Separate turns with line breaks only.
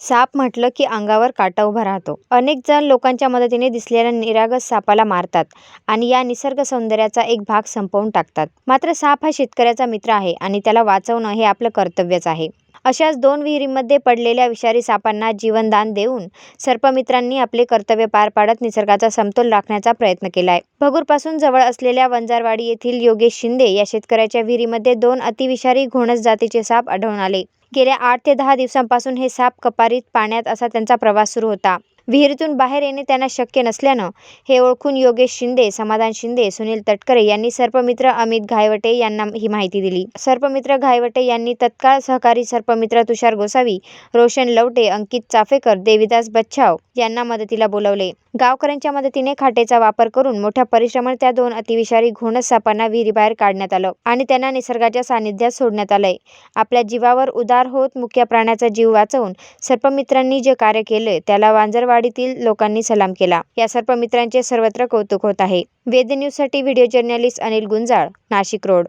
साप म्हटलं की अंगावर काटा उभा राहतो. अनेक जण लोकांच्या मदतीने दिसलेल्या निरागस सापाला मारतात आणि या निसर्ग सौंदर्याचा एक भाग संपवून टाकतात. मात्र साप हा शेतकऱ्याचा मित्र आहे आणि त्याला वाचवणं हे आपलं कर्तव्यच आहे. अशाच दोन विहिरींमध्ये पडलेल्या विषारी सापांना जीवनदान देऊन सर्पमित्रांनी आपले कर्तव्य पार पाडत निसर्गाचा समतोल राखण्याचा प्रयत्न केलाय. भगूरपासून जवळ असलेल्या वंजारवाडी येथील योगेश शिंदे या शेतकऱ्याच्या विहिरीमध्ये दोन अतिविषारी घोणस जातीचे साप आढळून आले. गेल्या आठ ते दहा दिवसांपासून हे साप कपारीत पाण्यात असा त्यांचा प्रवास सुरू होता. विहिरीतून बाहेर येणे त्यांना शक्य नसल्यानं हे ओळखून योगेश शिंदे, समाधान शिंदे, सुनील तटकरे यांनी सर्पमित्र अमित घायवटे यांना ही माहिती दिली. सर्पमित्र घायवटे यांनी तत्काळ सहकारी सर्पमित्र तुषार गोसावी, रोशन लवटे, अंकित चाफेकर, देविदास बच्छाव यांना मदतीला बोलावले. गावकऱ्यांच्या मदतीने खाटेचा वापर करून मोठ्या परिश्रमाने त्या दोन अतिविषारी घोणस सापांना विहिरीबाहेर काढण्यात आलं आणि त्यांना निसर्गाच्या सानिध्यात सोडण्यात आलंय. आपल्या जीवावर उदार होत मुख्य प्राण्याचा जीव वाचवून सर्पमित्रांनी जे कार्य केले त्याला वंजारवाडीतील लोकांनी सलाम केला. या सर्पमित्रांचे सर्वत्र कौतुक होत आहे. वेद न्यूजसाठी video journalist Anil Gunjal, Nashik road